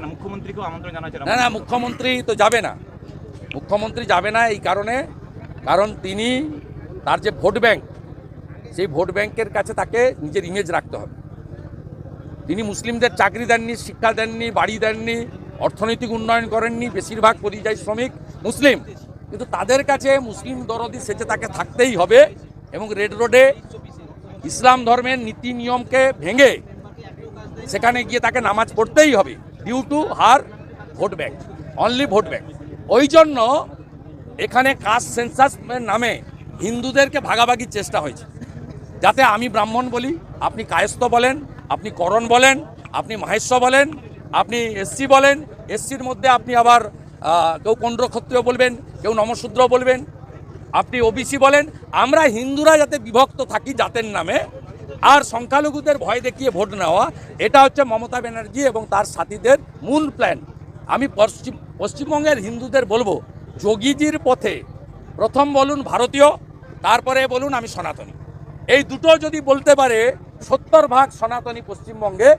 না মুখ্যমন্ত্রীকেও আমন্ত্রণ জানা হয়েছে না? না মুখ্যমন্ত্রী তো যাবে না। মুখ্যমন্ত্রী যাবে না এই কারণে কারণ তিনি তার যে ভোট ব্যাংক সেই ভোট ব্যাংকের কাছে তাকে নিজের ইমেজ রাখতে হবে। তিনি মুসলিমদের চাকরি দেননি শিক্ষা দেননি বাড়ি দেননি অর্থনৈতিক উন্নয়ন করেননি বেশিরভাগ পরিযায়ী শ্রমিক মুসলিম। কিন্তু তাদের কাছে মুসলিম দরদি সেজে তাকে থাকতেই হবে এবং রেড রোডে ইসলাম ধর্মের নীতি নিয়মকে ভেঙে সেখানে গিয়ে তাকে নামাজ পড়তেই হবে। Due to her vote bank only vote bank ওই জন্য এখানে কাস্ট সেন্সাসের নামে হিন্দুদেরকে ভাগাভাগির চেষ্টা হয়েছে। যাতে আমি ব্রাহ্মণ বলি, আপনি কায়স্থ বলেন, আপনি করণ বলেন, আপনি মাহেশ্ব বলেন, আপনি এসসি বলেন, এসসির মধ্যে আপনি আবার কেউ কন্দ্র ক্ষত্রিয় বলবেন, কেউ নমশূদ্র বলবেন আপনি ওবিসি বলেন, আমরা হিন্দুরা যাতে বিভক্ত থাকি জাতের নামে, আর সংখ্যালঘুদের ভয় দেখিয়ে ভোট নেওয়া, এটা হচ্ছে মমতা ব্যানার্জি এবং তার সাথীদের মূল প্ল্যান আমি পশ্চিম, পশ্চিমবঙ্গের হিন্দুদের বলব, যোগীজির পথে প্রথম বলুন ভারতীয়, তারপরে বলুন আমি সনাতনী। এই দুটো যদি বলতে পারে, সত্তর ভাগ সনাতনী পশ্চিমবঙ্গে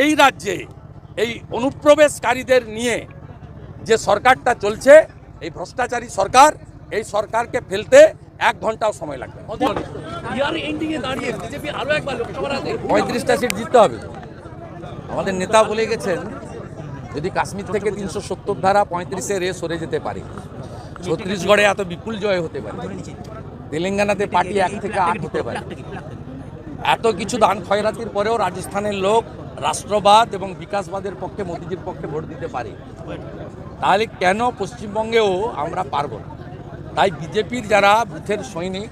এই রাজ্যে, এই অনুপ্রবেশকারীদের নিয়ে যে সরকারটা চলছে, এই ভ্রষ্টাচারী সরকার এই সরকারকে ফেলতে এক ঘন্টাও সময় লাগবে পঁয়ত্রিশটা সিট জিততে হবে। আমাদের নেতা বলে গেছেন যদি কাশ্মীর থেকে তিনশো সত্তর ধারা পঁয়ত্রিশে রে সরে যেতে পারে ছত্তিশগড়ে এত বিপুল জয় হতে পারে তেলেঙ্গানাতে পার্টি এক থেকে আট হতে পারে। এত কিছু দান খয়রাতির পরেও রাজস্থানের লোক রাষ্ট্রবাদ এবং বিকাশবাদের পক্ষে মোদিজির পক্ষে ভোট দিতে পারে। তাহলে কেন পশ্চিমবঙ্গেও আমরা পারব না? তাই বিজেপির যারা বুথের সৈনিক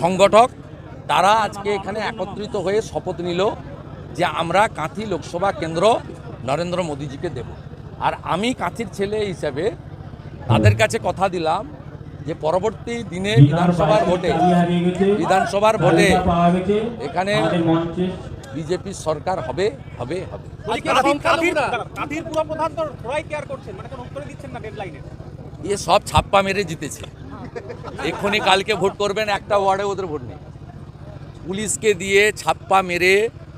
সংগঠক তারা আজকে এখানে একত্রিত হয়ে শপথ নিল যে আমরা কাঁথি লোকসভা কেন্দ্র নরেন্দ্র মোদীজিকে দেব। আর আমি কাঁথির ছেলে হিসেবে তাদের কাছে কথা দিলাম যে পরবর্তী দিনে বিধানসভার ভোটে বিধানসভার ভোটে এখানে বিজেপির সরকার হবে হবে হবে। এ সব ছাপ্পা মেরে জিতেছে। এক্ষুনি কালকে ভোট করবেন, একটা ওয়ার্ডে ওদের ভোট নেই। পুলিশকে দিয়ে ছাপ্পা মেরে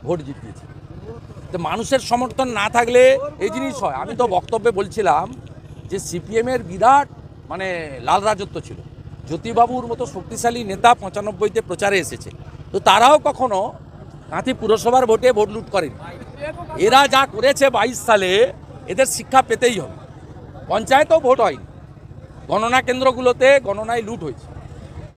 ভোট জিতিয়েছে। তো মানুষের সমর্থন না থাকলে এই জিনিস হয়। আমি তো বক্তব্যে বলছিলাম যে সিপিএমের বিরাট মানে লাল রাজত্ব ছিল। জ্যোতিবাবুর মতো শক্তিশালী নেতা পঁচানব্বইতে প্রচারে এসেছে। তো তারাও কখনো কাঁথি পুরসভার ভোটে ভোট লুট করেনি। এরা যা করেছে বাইশ সালে, এদের শিক্ষা পেতেই হবে। পঞ্চায়েতেও ভোট হয়নি। গণনা কেন্দ্রগুলোতে গণনায় লুট হয়েছে।